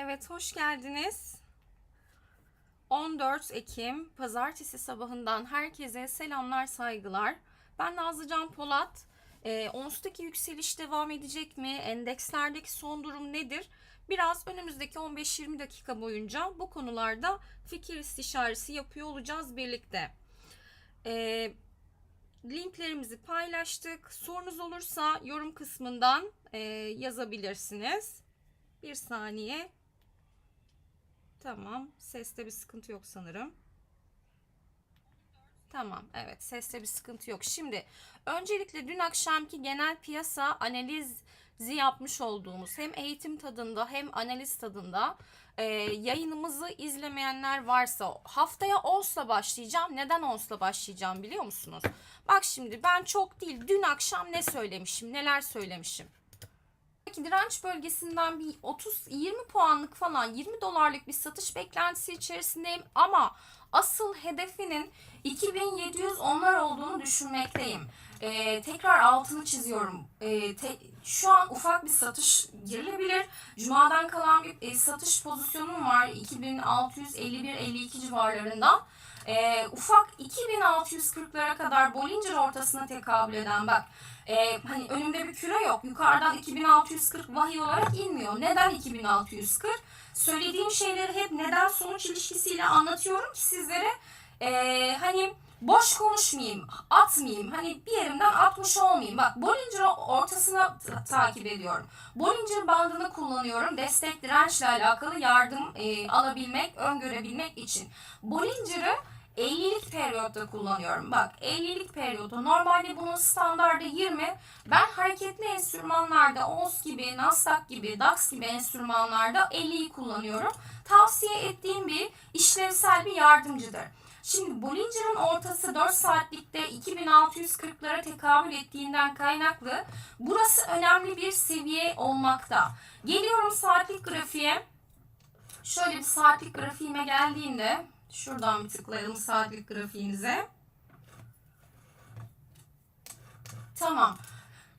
Evet, hoş geldiniz. 14 Ekim Pazartesi sabahından herkese selamlar, saygılar. Ben Nazlıcan Polat. E, Ons'taki yükseliş devam edecek mi? Endekslerdeki son durum nedir? Biraz önümüzdeki 15-20 dakika boyunca bu konularda fikir istişaresi yapıyor olacağız birlikte. E, linklerimizi paylaştık. Sorunuz olursa yorum kısmından e, yazabilirsiniz. Bir saniye. Tamam. Seste bir sıkıntı yok sanırım. Tamam. Evet. Seste bir sıkıntı yok. Şimdi öncelikle dün akşamki genel piyasa analizi yapmış olduğumuz hem eğitim tadında hem analiz tadında e, yayınımızı izlemeyenler varsa haftaya ONS'la başlayacağım. Neden ONS'la başlayacağım biliyor musunuz? Bak şimdi ben çok değil dün akşam ne söylemişim, neler söylemişim. Peki direnç bölgesinden bir 30-20 puanlık falan 20 dolarlık bir satış beklentisi içerisindeyim ama asıl hedefinin 2700 onlar olduğunu düşünmekteyim. Ee, tekrar altını çiziyorum. Ee, te- şu an ufak bir satış girilebilir. Cuma'dan kalan bir e, satış pozisyonum var 2651-52 civarlarında. Ee, ufak 2640'lara kadar Bollinger ortasına tekabül eden bak e, hani önümde bir küre yok. Yukarıdan 2640 vahiy olarak inmiyor. Neden 2640? Söylediğim şeyleri hep neden sonuç ilişkisiyle anlatıyorum ki sizlere e, hani boş konuşmayayım, atmayayım. Hani bir yerimden atmış olmayayım. Bak Bollinger ortasına ta- takip ediyorum. Bollinger bandını kullanıyorum. Destek dirençle alakalı yardım e, alabilmek, öngörebilmek için. Bollinger'ı 50'lik periyotta kullanıyorum. Bak 50'lik periyotta normalde bunun standardı 20. Ben hareketli enstrümanlarda ONS gibi, Nasdaq gibi, DAX gibi enstrümanlarda 50'yi kullanıyorum. Tavsiye ettiğim bir işlevsel bir yardımcıdır. Şimdi Bollinger'ın ortası 4 saatlikte 2640'lara tekabül ettiğinden kaynaklı burası önemli bir seviye olmakta. Geliyorum saatlik grafiğe. Şöyle bir saatlik grafiğime geldiğimde şuradan bir tıklayalım saatlik grafiğimize. Tamam.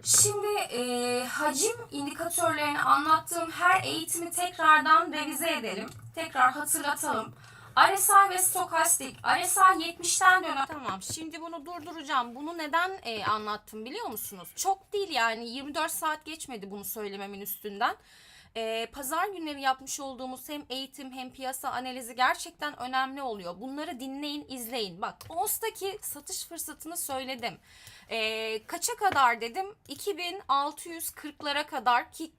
Şimdi e, hacim indikatörlerini anlattığım her eğitimi tekrardan revize edelim. Tekrar hatırlatalım. RSI ve stokastik. RSI 70'ten dönen. Tamam şimdi bunu durduracağım. Bunu neden e, anlattım biliyor musunuz? Çok değil yani 24 saat geçmedi bunu söylememin üstünden. E, pazar günleri yapmış olduğumuz hem eğitim hem piyasa analizi gerçekten önemli oluyor. Bunları dinleyin, izleyin. Bak ONS'taki satış fırsatını söyledim. E, kaça kadar dedim? 2640'lara kadar ki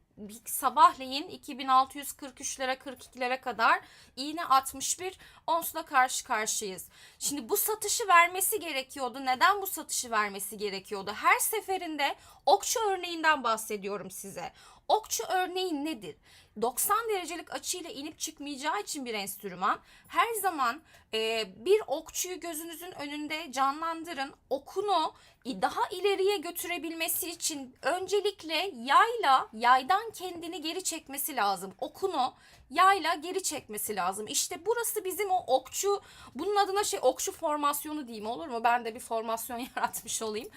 sabahleyin 2643'lere 42'lere kadar iğne 61 onsla karşı karşıyayız. Şimdi bu satışı vermesi gerekiyordu. Neden bu satışı vermesi gerekiyordu? Her seferinde okçu örneğinden bahsediyorum size. Okçu örneği nedir? 90 derecelik açıyla inip çıkmayacağı için bir enstrüman her zaman e, bir okçuyu gözünüzün önünde canlandırın. Okunu daha ileriye götürebilmesi için öncelikle yayla yaydan kendini geri çekmesi lazım. Okunu yayla geri çekmesi lazım. İşte burası bizim o okçu bunun adına şey okçu formasyonu diyeyim olur mu? Ben de bir formasyon yaratmış olayım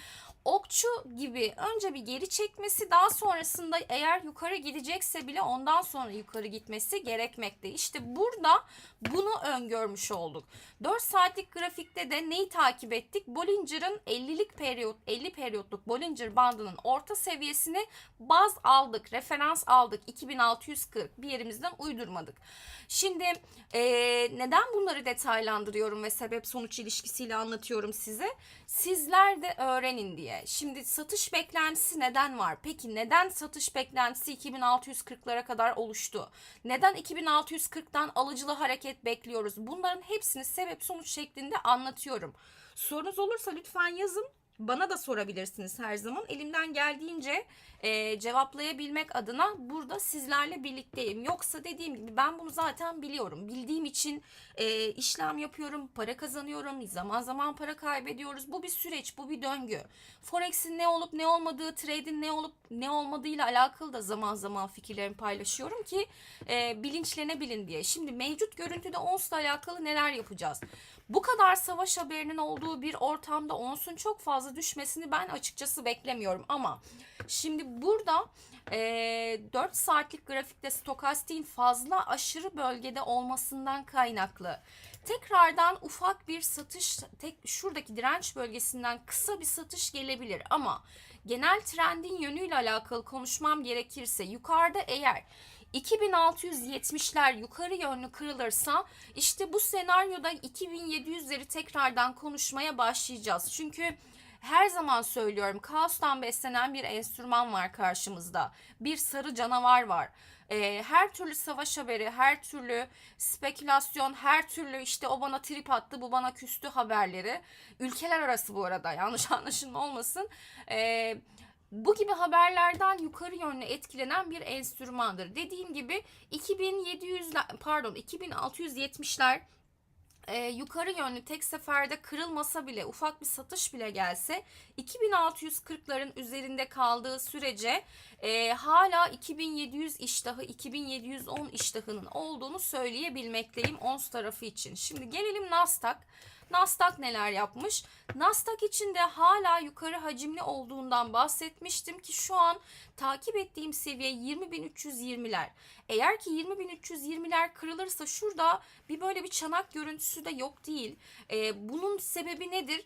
okçu gibi önce bir geri çekmesi daha sonrasında eğer yukarı gidecekse bile ondan sonra yukarı gitmesi gerekmekte. İşte burada bunu öngörmüş olduk. 4 saatlik grafikte de neyi takip ettik? Bollinger'ın 50'lik periyot 50 periyotluk Bollinger bandının orta seviyesini baz aldık, referans aldık. 2640 bir yerimizden uydurmadık. Şimdi eee, neden bunları detaylandırıyorum ve sebep sonuç ilişkisiyle anlatıyorum size? Sizler de öğrenin diye. Şimdi satış beklentisi neden var? Peki neden satış beklentisi 2640'lara kadar oluştu? Neden 2640'dan alıcılı hareket bekliyoruz? Bunların hepsini sebep sonuç şeklinde anlatıyorum. Sorunuz olursa lütfen yazın. Bana da sorabilirsiniz her zaman. Elimden geldiğince e, cevaplayabilmek adına burada sizlerle birlikteyim. Yoksa dediğim gibi ben bunu zaten biliyorum. Bildiğim için e, işlem yapıyorum, para kazanıyorum, zaman zaman para kaybediyoruz. Bu bir süreç, bu bir döngü. Forex'in ne olup ne olmadığı, trade'in ne olup ne olmadığıyla alakalı da zaman zaman fikirlerimi paylaşıyorum ki e, bilinçlenebilin diye. Şimdi mevcut görüntüde ONS'la alakalı neler yapacağız? Bu kadar savaş haberinin olduğu bir ortamda onsun çok fazla düşmesini ben açıkçası beklemiyorum. Ama şimdi burada e, 4 saatlik grafikte stokastiğin fazla aşırı bölgede olmasından kaynaklı tekrardan ufak bir satış tek şuradaki direnç bölgesinden kısa bir satış gelebilir. Ama genel trendin yönüyle alakalı konuşmam gerekirse yukarıda eğer 2670'ler yukarı yönlü kırılırsa işte bu senaryoda 2700'leri tekrardan konuşmaya başlayacağız. Çünkü her zaman söylüyorum kaostan beslenen bir enstrüman var karşımızda. Bir sarı canavar var. Ee, her türlü savaş haberi, her türlü spekülasyon, her türlü işte o bana trip attı, bu bana küstü haberleri. Ülkeler arası bu arada yanlış anlaşılma olmasın. Ee, bu gibi haberlerden yukarı yönlü etkilenen bir enstrümandır. Dediğim gibi 2700'ler pardon 2670'ler e, yukarı yönlü tek seferde kırılmasa bile ufak bir satış bile gelse 2640'ların üzerinde kaldığı sürece e, hala 2700 iştahı 2710 iştahının olduğunu söyleyebilmekteyim ons tarafı için. Şimdi gelelim Nasdaq. Nasdaq neler yapmış? Nasdaq için de hala yukarı hacimli olduğundan bahsetmiştim ki şu an takip ettiğim seviye 20.320'ler. Eğer ki 20.320'ler kırılırsa şurada bir böyle bir çanak görüntüsü de yok değil. Ee, bunun sebebi nedir?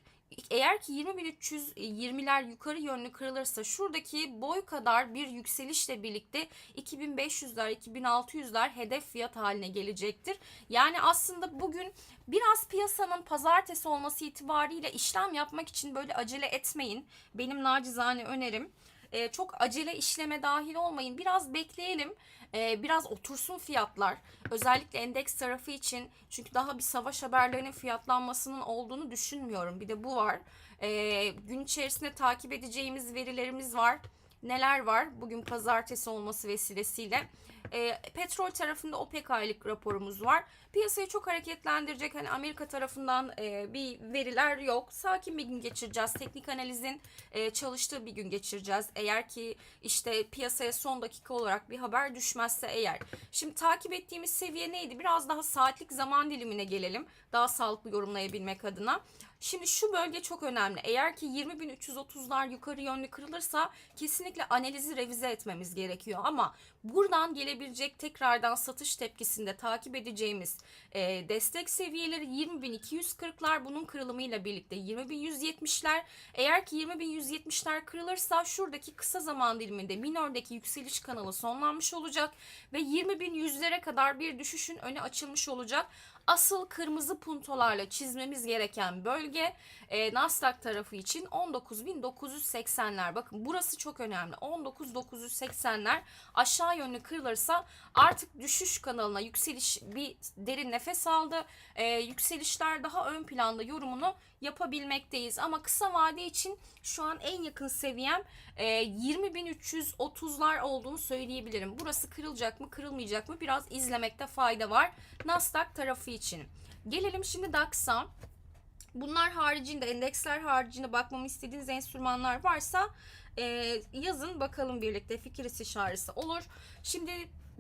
Eğer ki 20.320'ler yukarı yönlü kırılırsa şuradaki boy kadar bir yükselişle birlikte 2500'ler 2600'ler hedef fiyat haline gelecektir. Yani aslında bugün biraz piyasanın pazartesi olması itibariyle işlem yapmak için böyle acele etmeyin. Benim nacizane önerim. Ee, çok acele işleme dahil olmayın. Biraz bekleyelim. Ee, biraz otursun fiyatlar. Özellikle endeks tarafı için. Çünkü daha bir savaş haberlerinin fiyatlanmasının olduğunu düşünmüyorum. Bir de bu var. Ee, gün içerisinde takip edeceğimiz verilerimiz var. Neler var? Bugün pazartesi olması vesilesiyle. E, petrol tarafında OPEC aylık raporumuz var. Piyasayı çok hareketlendirecek hani Amerika tarafından e, bir veriler yok. Sakin bir gün geçireceğiz. Teknik analizin e, çalıştığı bir gün geçireceğiz. Eğer ki işte piyasaya son dakika olarak bir haber düşmezse eğer. Şimdi takip ettiğimiz seviye neydi? Biraz daha saatlik zaman dilimine gelelim. Daha sağlıklı yorumlayabilmek adına. Şimdi şu bölge çok önemli. Eğer ki 20.330'lar yukarı yönlü kırılırsa kesinlikle analizi revize etmemiz gerekiyor. Ama buradan gelebilecek tekrardan satış tepkisinde takip edeceğimiz e, destek seviyeleri 20.240'lar bunun kırılımıyla birlikte 20.170'ler. Eğer ki 20.170'ler kırılırsa şuradaki kısa zaman diliminde minördeki yükseliş kanalı sonlanmış olacak ve 20.100'lere kadar bir düşüşün önü açılmış olacak asıl kırmızı puntolarla çizmemiz gereken bölge e, Nasdaq tarafı için 19.980'ler. Bakın burası çok önemli. 19.980'ler aşağı yönlü kırılırsa artık düşüş kanalına yükseliş bir derin nefes aldı. E, yükselişler daha ön planda yorumunu yapabilmekteyiz. Ama kısa vade için şu an en yakın seviyem e, 20.330'lar olduğunu söyleyebilirim. Burası kırılacak mı kırılmayacak mı biraz izlemekte fayda var. Nasdaq tarafı için. Gelelim şimdi DAX'a. Bunlar haricinde, endeksler haricinde bakmamı istediğiniz enstrümanlar varsa e, yazın bakalım birlikte fikir istişaresi olur. Şimdi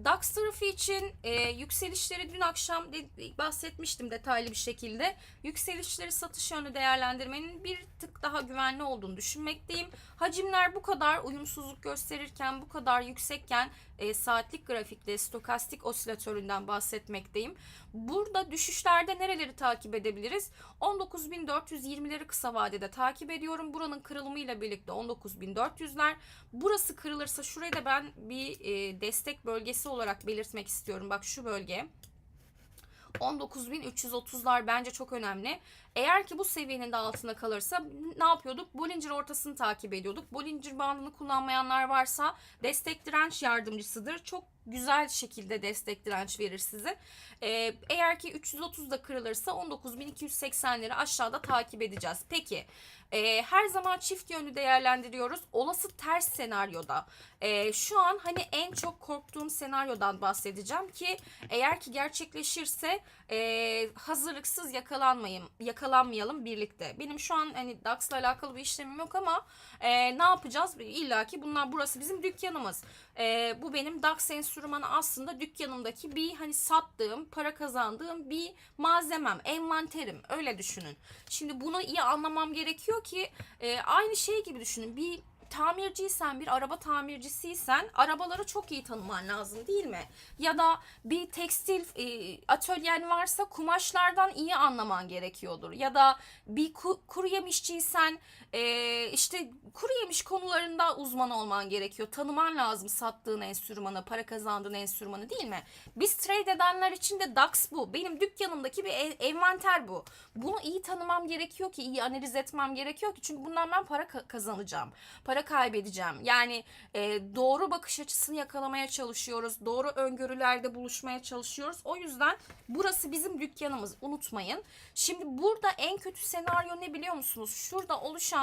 DAX tarafı için e, yükselişleri dün akşam de, bahsetmiştim detaylı bir şekilde. Yükselişleri satış yönlü değerlendirmenin bir tık daha güvenli olduğunu düşünmekteyim. Hacimler bu kadar uyumsuzluk gösterirken, bu kadar yüksekken e, saatlik grafikte stokastik osilatöründen bahsetmekteyim. Burada düşüşlerde nereleri takip edebiliriz? 19.420'leri kısa vadede takip ediyorum. Buranın kırılımıyla birlikte 19.400'ler. Burası kırılırsa şurayı da ben bir e, destek bölgesi olarak belirtmek istiyorum. Bak şu bölge. 19.330'lar bence çok önemli. Eğer ki bu seviyenin de altına kalırsa ne yapıyorduk? Bollinger ortasını takip ediyorduk. Bollinger bandını kullanmayanlar varsa destek direnç yardımcısıdır. Çok güzel şekilde destek direnç verir size. Ee, eğer ki 330'da kırılırsa 19.280'leri aşağıda takip edeceğiz. Peki e, her zaman çift yönlü değerlendiriyoruz. Olası ters senaryoda e, şu an hani en çok korktuğum senaryodan bahsedeceğim ki eğer ki gerçekleşirse e, hazırlıksız yakalanmayayım, yakalanmayalım birlikte. Benim şu an hani DAX'la alakalı bir işlemim yok ama e, ne yapacağız? İlla ki bunlar burası bizim dükkanımız. E, bu benim DAX enstrümanı aslında dükkanımdaki bir hani sattığım, para kazandığım bir malzemem, envanterim. Öyle düşünün. Şimdi bunu iyi anlamam gerekiyor ki e, aynı şey gibi düşünün. Bir tamirciysen, bir araba tamircisiysen arabaları çok iyi tanıman lazım değil mi? Ya da bir tekstil e, atölyen varsa kumaşlardan iyi anlaman gerekiyordur. Ya da bir ku, kuru yemişçiysen e, işte kuru yemiş konularında uzman olman gerekiyor. Tanıman lazım sattığın enstrümanı, para kazandığın enstrümanı değil mi? Biz trade edenler için de DAX bu. Benim dükkanımdaki bir ev- envanter bu. Bunu iyi tanımam gerekiyor ki, iyi analiz etmem gerekiyor ki. Çünkü bundan ben para ka- kazanacağım. Para kaybedeceğim. Yani e, doğru bakış açısını yakalamaya çalışıyoruz. Doğru öngörülerde buluşmaya çalışıyoruz. O yüzden burası bizim dükkanımız. Unutmayın. Şimdi burada en kötü senaryo ne biliyor musunuz? Şurada oluşan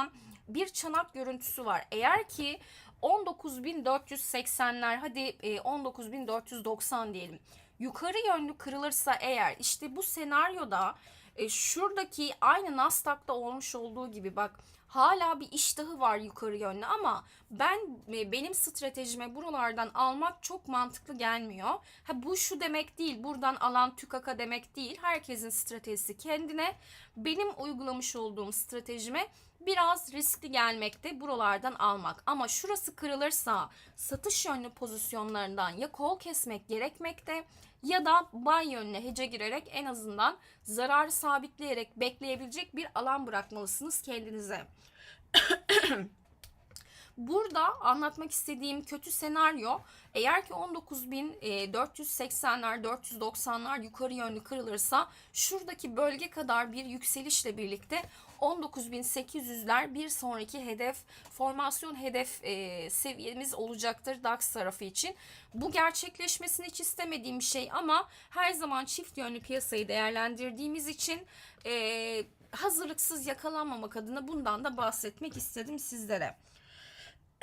bir çanak görüntüsü var. Eğer ki 19.480'ler hadi e, 19.490 diyelim. Yukarı yönlü kırılırsa eğer işte bu senaryoda e, şuradaki aynı Nasdaq'ta olmuş olduğu gibi bak hala bir iştahı var yukarı yönlü ama ben e, benim stratejime buralardan almak çok mantıklı gelmiyor. Ha bu şu demek değil. Buradan alan tükaka demek değil. Herkesin stratejisi kendine. Benim uygulamış olduğum stratejime biraz riskli gelmekte buralardan almak. Ama şurası kırılırsa satış yönlü pozisyonlarından ya kol kesmek gerekmekte ya da buy yönüne hece girerek en azından zararı sabitleyerek bekleyebilecek bir alan bırakmalısınız kendinize. Burada anlatmak istediğim kötü senaryo eğer ki 19.480'ler 490'lar yukarı yönlü kırılırsa şuradaki bölge kadar bir yükselişle birlikte 19.800'ler bir sonraki hedef formasyon hedef e, seviyemiz olacaktır DAX tarafı için. Bu gerçekleşmesini hiç istemediğim şey ama her zaman çift yönlü piyasayı değerlendirdiğimiz için e, hazırlıksız yakalanmamak adına bundan da bahsetmek istedim sizlere.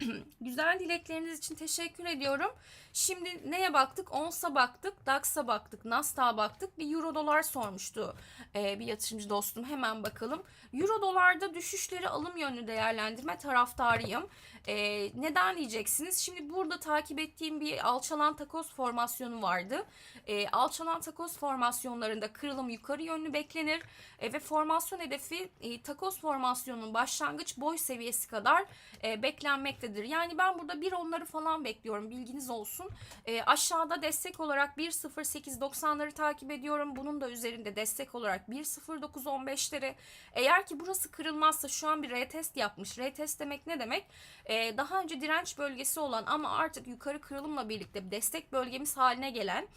Güzel dilekleriniz için teşekkür ediyorum. Şimdi neye baktık? ONS'a baktık, DAX'a baktık, Nasdaq'a baktık. Bir Euro dolar sormuştu ee, bir yatırımcı dostum. Hemen bakalım. Euro dolarda düşüşleri alım yönlü değerlendirme taraftarıyım. Ee, neden diyeceksiniz? Şimdi burada takip ettiğim bir alçalan takoz formasyonu vardı. Ee, alçalan takoz formasyonlarında kırılım yukarı yönlü beklenir. Ee, ve formasyon hedefi e, takoz formasyonunun başlangıç boy seviyesi kadar e, beklenmektedir. Yani ben burada bir onları falan bekliyorum. Bilginiz olsun. E, aşağıda destek olarak 1.0890'ları takip ediyorum. Bunun da üzerinde destek olarak 1.0915'leri. Eğer ki burası kırılmazsa şu an bir retest yapmış. Retest demek ne demek? E, daha önce direnç bölgesi olan ama artık yukarı kırılımla birlikte destek bölgemiz haline gelen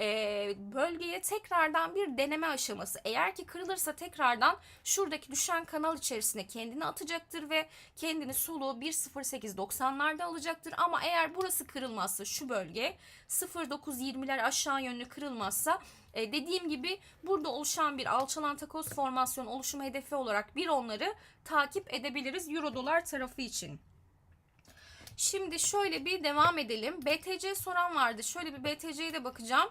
e, bölgeye tekrardan bir deneme aşaması. Eğer ki kırılırsa tekrardan şuradaki düşen kanal içerisine kendini atacaktır ve kendini soluğu 1.0890'larda alacaktır. Ama eğer burası kırılmazsa şu bölge 0.920'ler aşağı yönlü kırılmazsa e, dediğim gibi burada oluşan bir alçalan takoz formasyon oluşum hedefi olarak bir onları takip edebiliriz Euro dolar tarafı için. Şimdi şöyle bir devam edelim. BTC soran vardı. Şöyle bir BTC'ye de bakacağım.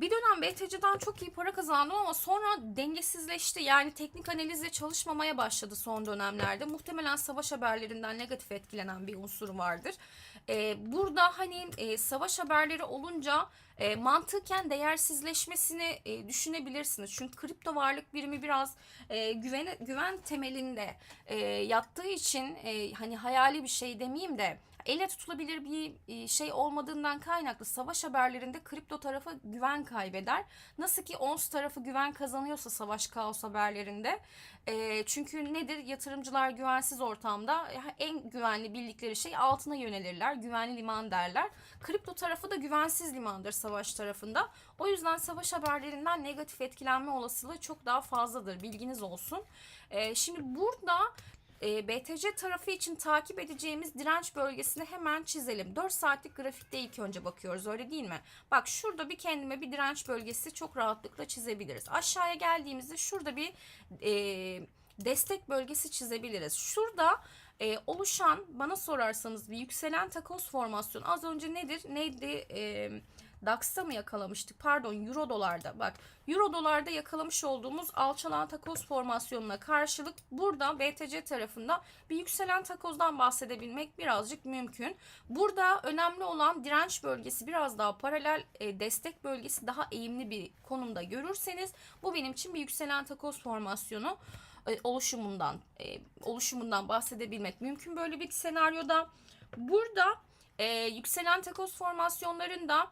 Bir dönem BTC'den çok iyi para kazandım ama sonra dengesizleşti. Yani teknik analizle çalışmamaya başladı son dönemlerde. Muhtemelen savaş haberlerinden negatif etkilenen bir unsur vardır. Ee, burada hani e, savaş haberleri olunca e, mantıken değersizleşmesini e, düşünebilirsiniz. Çünkü kripto varlık birimi biraz e, güven güven temelinde e, yattığı için e, hani hayali bir şey demeyeyim de elle tutulabilir bir e, şey olmadığından kaynaklı savaş haberlerinde kripto tarafı güven kaybeder. Nasıl ki ONS tarafı güven kazanıyorsa savaş kaos haberlerinde. E, çünkü nedir? Yatırımcılar güvensiz ortamda en güvenli bildikleri şey altına yönelirler. Güvenli liman derler. Kripto tarafı da güvensiz limandır savaş tarafında. O yüzden savaş haberlerinden negatif etkilenme olasılığı çok daha fazladır. Bilginiz olsun. E, şimdi burada e, BTC tarafı için takip edeceğimiz direnç bölgesini hemen çizelim. 4 saatlik grafikte ilk önce bakıyoruz öyle değil mi? Bak şurada bir kendime bir direnç bölgesi çok rahatlıkla çizebiliriz. Aşağıya geldiğimizde şurada bir e, destek bölgesi çizebiliriz. Şurada e, oluşan bana sorarsanız bir yükselen takoz formasyonu az önce nedir? Neydi? E, DAX'ta mı yakalamıştık? Pardon Euro dolarda. Bak Euro dolarda yakalamış olduğumuz alçalan takoz formasyonuna karşılık burada BTC tarafında bir yükselen takozdan bahsedebilmek birazcık mümkün. Burada önemli olan direnç bölgesi biraz daha paralel e, destek bölgesi daha eğimli bir konumda görürseniz bu benim için bir yükselen takoz formasyonu e, oluşumundan e, oluşumundan bahsedebilmek mümkün böyle bir senaryoda. Burada e, yükselen takoz formasyonlarında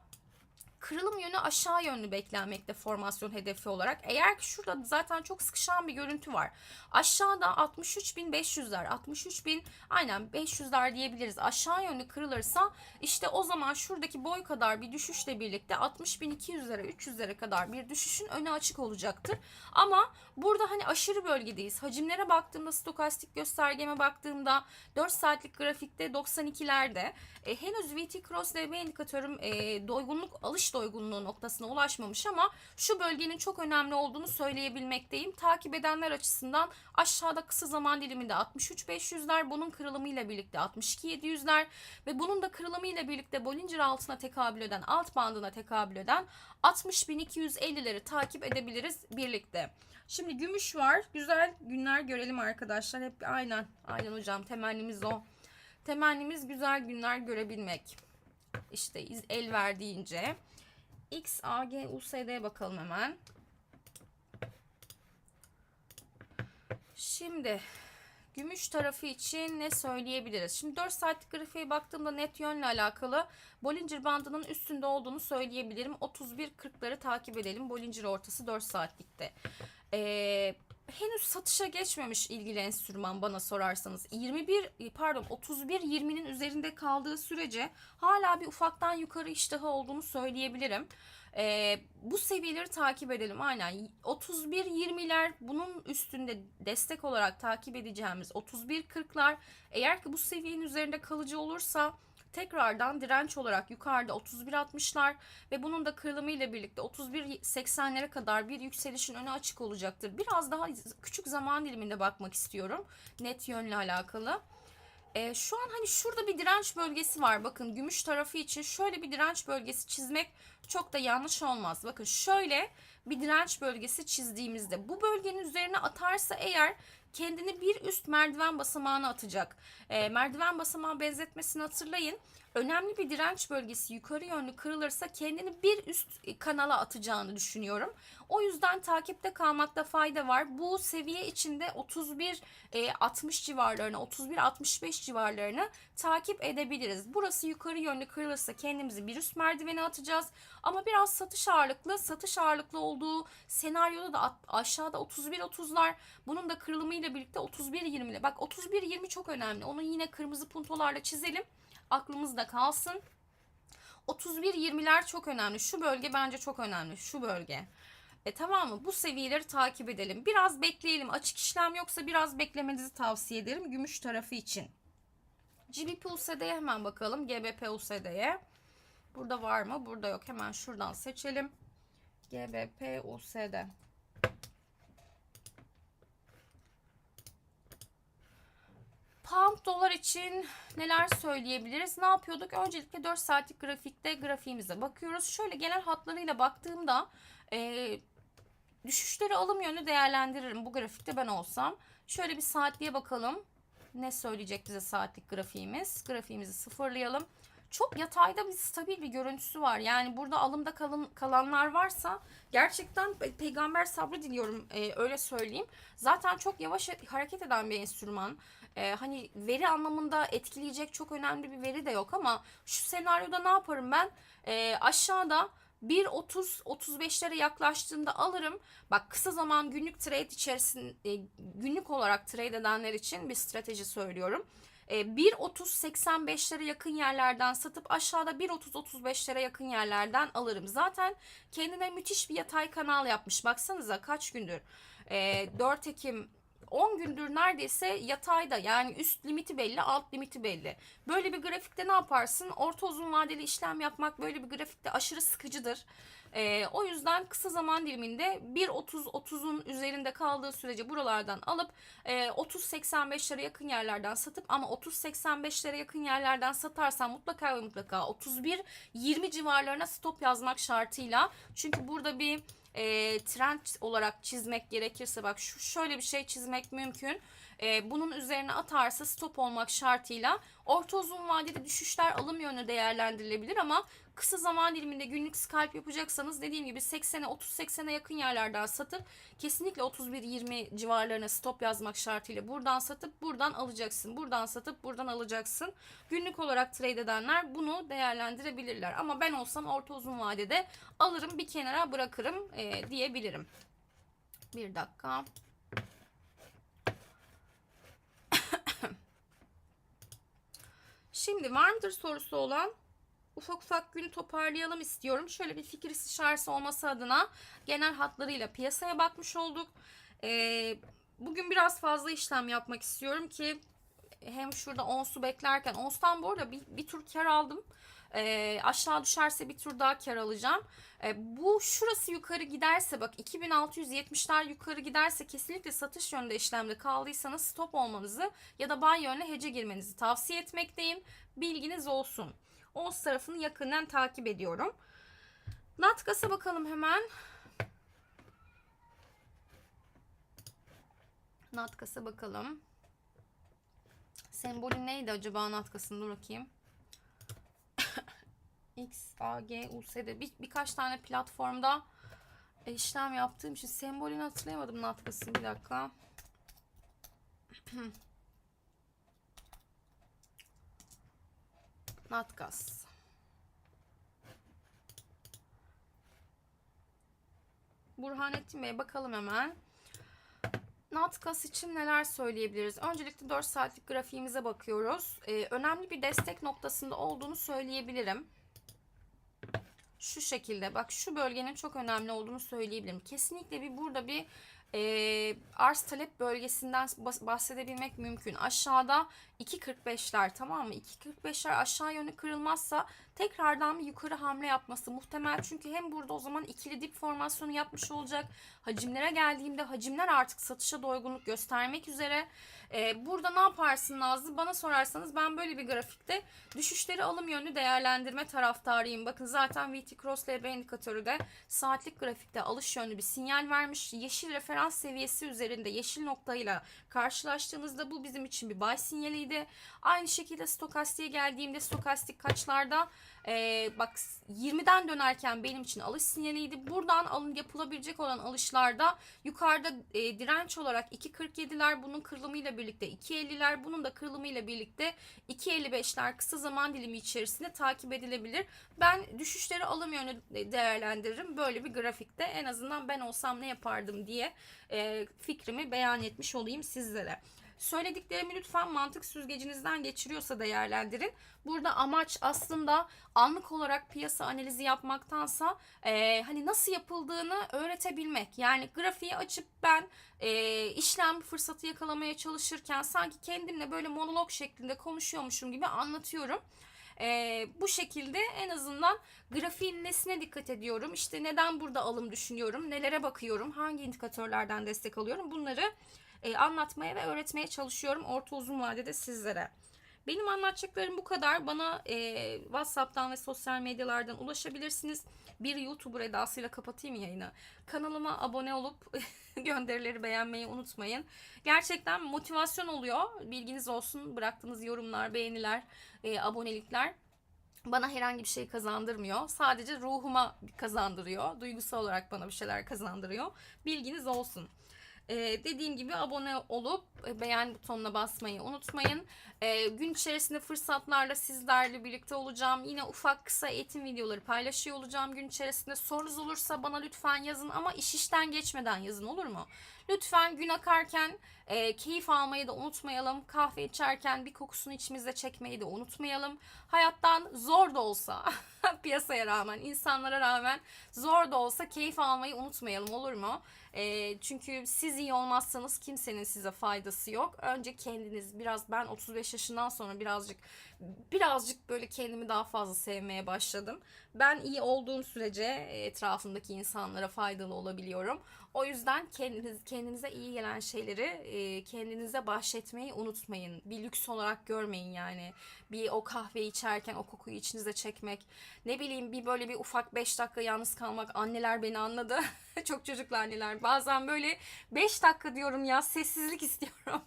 kırılım yönü aşağı yönlü beklenmekte formasyon hedefi olarak. Eğer ki şurada zaten çok sıkışan bir görüntü var. Aşağıda 63.500'ler, 63.000 aynen 500'ler diyebiliriz. Aşağı yönlü kırılırsa işte o zaman şuradaki boy kadar bir düşüşle birlikte 60.200'lere, 300'lere kadar bir düşüşün önü açık olacaktır. Ama burada hani aşırı bölgedeyiz. Hacimlere baktığımda, stokastik göstergeme baktığımda 4 saatlik grafikte 92'lerde e, henüz VT Cross DB indikatörüm e, doygunluk alış doygunluğu noktasına ulaşmamış ama şu bölgenin çok önemli olduğunu söyleyebilmekteyim. Takip edenler açısından aşağıda kısa zaman diliminde 63.500'ler bunun kırılımıyla birlikte 62.700'ler ve bunun da kırılımıyla birlikte Bollinger altına tekabül eden alt bandına tekabül eden 60.250'leri takip edebiliriz birlikte. Şimdi gümüş var. Güzel günler görelim arkadaşlar. Hep aynen. Aynen hocam temennimiz o. Temennimiz güzel günler görebilmek. İşte el verdiğince. X, bakalım hemen. Şimdi gümüş tarafı için ne söyleyebiliriz? Şimdi 4 saatlik grafiğe baktığımda net yönle alakalı Bollinger bandının üstünde olduğunu söyleyebilirim. 31.40'ları takip edelim. Bollinger ortası 4 saatlikte. Ee, henüz satışa geçmemiş ilgili enstrüman bana sorarsanız 21 pardon 31 20'nin üzerinde kaldığı sürece hala bir ufaktan yukarı iştahı olduğunu söyleyebilirim. Ee, bu seviyeleri takip edelim. Aynen 31 20'ler bunun üstünde destek olarak takip edeceğimiz 31 40'lar eğer ki bu seviyenin üzerinde kalıcı olursa tekrardan direnç olarak yukarıda 31.60'lar ve bunun da kırılımı ile birlikte 31.80'lere kadar bir yükselişin önü açık olacaktır. Biraz daha küçük zaman diliminde bakmak istiyorum net yönle alakalı. Ee, şu an hani şurada bir direnç bölgesi var. Bakın gümüş tarafı için şöyle bir direnç bölgesi çizmek çok da yanlış olmaz. Bakın şöyle bir direnç bölgesi çizdiğimizde bu bölgenin üzerine atarsa eğer kendini bir üst merdiven basamağına atacak. Ee, merdiven basamağı benzetmesini hatırlayın. Önemli bir direnç bölgesi yukarı yönlü kırılırsa kendini bir üst kanala atacağını düşünüyorum. O yüzden takipte kalmakta fayda var. Bu seviye içinde 31 e, 60 civarlarını, 31 65 civarlarını takip edebiliriz. Burası yukarı yönlü kırılırsa kendimizi bir üst merdivene atacağız. Ama biraz satış ağırlıklı, satış ağırlıklı olduğu senaryoda da aşağıda 31 30'lar bunun da kırılımıyla birlikte 31 20'le. Bak 31 20 çok önemli. Onu yine kırmızı puntolarla çizelim. Aklımızda kalsın. 31-20'ler çok önemli. Şu bölge bence çok önemli. Şu bölge. E tamam mı? Bu seviyeleri takip edelim. Biraz bekleyelim. Açık işlem yoksa biraz beklemenizi tavsiye ederim gümüş tarafı için. GBP USD'ye hemen bakalım. GBP USD'ye. Burada var mı? Burada yok. Hemen şuradan seçelim. GBP USD. Pound dolar için neler söyleyebiliriz? Ne yapıyorduk? Öncelikle 4 saatlik grafikte grafiğimize bakıyoruz. Şöyle genel hatlarıyla baktığımda e, düşüşleri alım yönü değerlendiririm bu grafikte ben olsam. Şöyle bir saatliğe bakalım. Ne söyleyecek bize saatlik grafiğimiz? Grafiğimizi sıfırlayalım. Çok yatayda bir stabil bir görüntüsü var. Yani burada alımda kalın, kalanlar varsa gerçekten pe- peygamber sabrı diliyorum e, öyle söyleyeyim. Zaten çok yavaş hareket eden bir enstrüman. E, hani veri anlamında etkileyecek çok önemli bir veri de yok ama şu senaryoda ne yaparım ben? E, aşağıda 1.30-35'lere yaklaştığında alırım. Bak kısa zaman günlük trade içerisinde e, günlük olarak trade edenler için bir strateji söylüyorum. E, 1.30-85'lere yakın yerlerden satıp aşağıda 1.30-35'lere yakın yerlerden alırım. Zaten kendine müthiş bir yatay kanal yapmış. Baksanıza kaç gündür. E, 4 Ekim 10 gündür neredeyse yatayda yani üst limiti belli alt limiti belli. Böyle bir grafikte ne yaparsın? Orta uzun vadeli işlem yapmak böyle bir grafikte aşırı sıkıcıdır. Ee, o yüzden kısa zaman diliminde 1.30-30'un üzerinde kaldığı sürece buralardan alıp e, 30-85'lere yakın yerlerden satıp ama 30-85'lere yakın yerlerden satarsan mutlaka ve mutlaka 31-20 civarlarına stop yazmak şartıyla. Çünkü burada bir e, trend olarak çizmek gerekirse bak şu şöyle bir şey çizmek mümkün. E, bunun üzerine atarsa stop olmak şartıyla orta uzun vadede düşüşler alım yönü değerlendirilebilir ama kısa zaman diliminde günlük scalp yapacaksanız dediğim gibi 80'e 30-80'e yakın yerlerden satıp kesinlikle 31-20 civarlarına stop yazmak şartıyla buradan satıp buradan alacaksın. Buradan satıp buradan alacaksın. Günlük olarak trade edenler bunu değerlendirebilirler. Ama ben olsam orta uzun vadede alırım bir kenara bırakırım e, diyebilirim. Bir dakika. Şimdi var mıdır sorusu olan? Ufak ufak günü toparlayalım istiyorum. Şöyle bir fikir istişaresi olması adına genel hatlarıyla piyasaya bakmış olduk. Ee, bugün biraz fazla işlem yapmak istiyorum ki hem şurada onsu beklerken onstan bu arada bir, bir tur kar aldım. Ee, aşağı düşerse bir tur daha kar alacağım. Ee, bu şurası yukarı giderse bak 2670'ler yukarı giderse kesinlikle satış yönünde işlemde kaldıysanız stop olmanızı ya da buy yönüne hece girmenizi tavsiye etmekteyim. Bilginiz olsun. Ons tarafını yakından takip ediyorum. Natkas'a bakalım hemen. Natkas'a bakalım. Sembolü neydi acaba Natkas'ın? Dur bakayım. X, A, G, U, S, D. Bir, birkaç tane platformda e, işlem yaptığım için sembolünü hatırlayamadım Natkas'ın. Bir dakika. Natkas. Burhanettin Bey bakalım hemen. Natkas için neler söyleyebiliriz? Öncelikle 4 saatlik grafiğimize bakıyoruz. Ee, önemli bir destek noktasında olduğunu söyleyebilirim. Şu şekilde bak şu bölgenin çok önemli olduğunu söyleyebilirim. Kesinlikle bir burada bir e, arz talep bölgesinden bahsedebilmek mümkün. Aşağıda 2.45'ler tamam mı? 2.45'ler aşağı yönü kırılmazsa tekrardan yukarı hamle yapması muhtemel. Çünkü hem burada o zaman ikili dip formasyonu yapmış olacak. Hacimlere geldiğimde hacimler artık satışa doygunluk göstermek üzere. Ee, burada ne yaparsın Nazlı? Bana sorarsanız ben böyle bir grafikte düşüşleri alım yönlü değerlendirme taraftarıyım. Bakın zaten VT Cross LB indikatörü de saatlik grafikte alış yönlü bir sinyal vermiş. Yeşil referans seviyesi üzerinde yeşil noktayla karşılaştığınızda bu bizim için bir buy sinyaliydi. Aynı şekilde stokastiğe geldiğimde stokastik kaçlarda ee, bak 20'den dönerken benim için alış sinyaliydi. Buradan alın yapılabilecek olan alışlarda yukarıda e, direnç olarak 2.47'ler bunun kırılımıyla birlikte 2.50'ler bunun da kırılımıyla birlikte 2.55'ler kısa zaman dilimi içerisinde takip edilebilir. Ben düşüşleri alım yönü değerlendiririm. Böyle bir grafikte en azından ben olsam ne yapardım diye e, fikrimi beyan etmiş olayım sizlere. Söylediklerimi lütfen mantık süzgecinizden geçiriyorsa değerlendirin. Burada amaç aslında anlık olarak piyasa analizi yapmaktansa e, hani nasıl yapıldığını öğretebilmek. Yani grafiği açıp ben e, işlem fırsatı yakalamaya çalışırken sanki kendimle böyle monolog şeklinde konuşuyormuşum gibi anlatıyorum. Ee, bu şekilde en azından grafiğin nesine dikkat ediyorum. İşte neden burada alım düşünüyorum, nelere bakıyorum, hangi indikatörlerden destek alıyorum bunları e, anlatmaya ve öğretmeye çalışıyorum orta uzun vadede sizlere. Benim anlatacaklarım bu kadar. Bana e, WhatsApp'tan ve sosyal medyalardan ulaşabilirsiniz. Bir YouTuber edasıyla kapatayım yayını. Kanalıma abone olup gönderileri beğenmeyi unutmayın. Gerçekten motivasyon oluyor. Bilginiz olsun. Bıraktığınız yorumlar, beğeniler, e, abonelikler bana herhangi bir şey kazandırmıyor. Sadece ruhuma kazandırıyor. Duygusal olarak bana bir şeyler kazandırıyor. Bilginiz olsun. Ee, dediğim gibi abone olup e, beğen butonuna basmayı unutmayın. E, gün içerisinde fırsatlarla sizlerle birlikte olacağım. Yine ufak kısa eğitim videoları paylaşıyor olacağım gün içerisinde. Sorunuz olursa bana lütfen yazın ama iş işten geçmeden yazın olur mu? Lütfen gün akarken e, keyif almayı da unutmayalım. Kahve içerken bir kokusunu içimizde çekmeyi de unutmayalım. Hayattan zor da olsa piyasaya rağmen, insanlara rağmen zor da olsa keyif almayı unutmayalım olur mu? E, çünkü siz iyi olmazsanız kimsenin size faydası yok. Önce kendiniz biraz ben 35 yaşından sonra birazcık birazcık böyle kendimi daha fazla sevmeye başladım. Ben iyi olduğum sürece etrafımdaki insanlara faydalı olabiliyorum. O yüzden kendiniz kendinize iyi gelen şeyleri e, kendinize bahşetmeyi unutmayın. Bir lüks olarak görmeyin yani. Bir o kahveyi içerken o kokuyu içinize çekmek. Ne bileyim bir böyle bir ufak 5 dakika yalnız kalmak. Anneler beni anladı. Çok çocuklu anneler. Bazen böyle 5 dakika diyorum ya sessizlik istiyorum.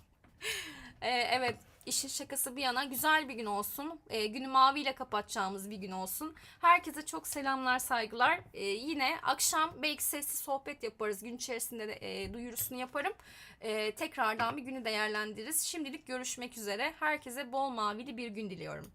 Ee, evet işin şakası bir yana güzel bir gün olsun. Ee, günü maviyle kapatacağımız bir gün olsun. Herkese çok selamlar saygılar. Ee, yine akşam belki sessiz sohbet yaparız. Gün içerisinde de e, duyurusunu yaparım. Ee, tekrardan bir günü değerlendiririz. Şimdilik görüşmek üzere. Herkese bol mavili bir gün diliyorum.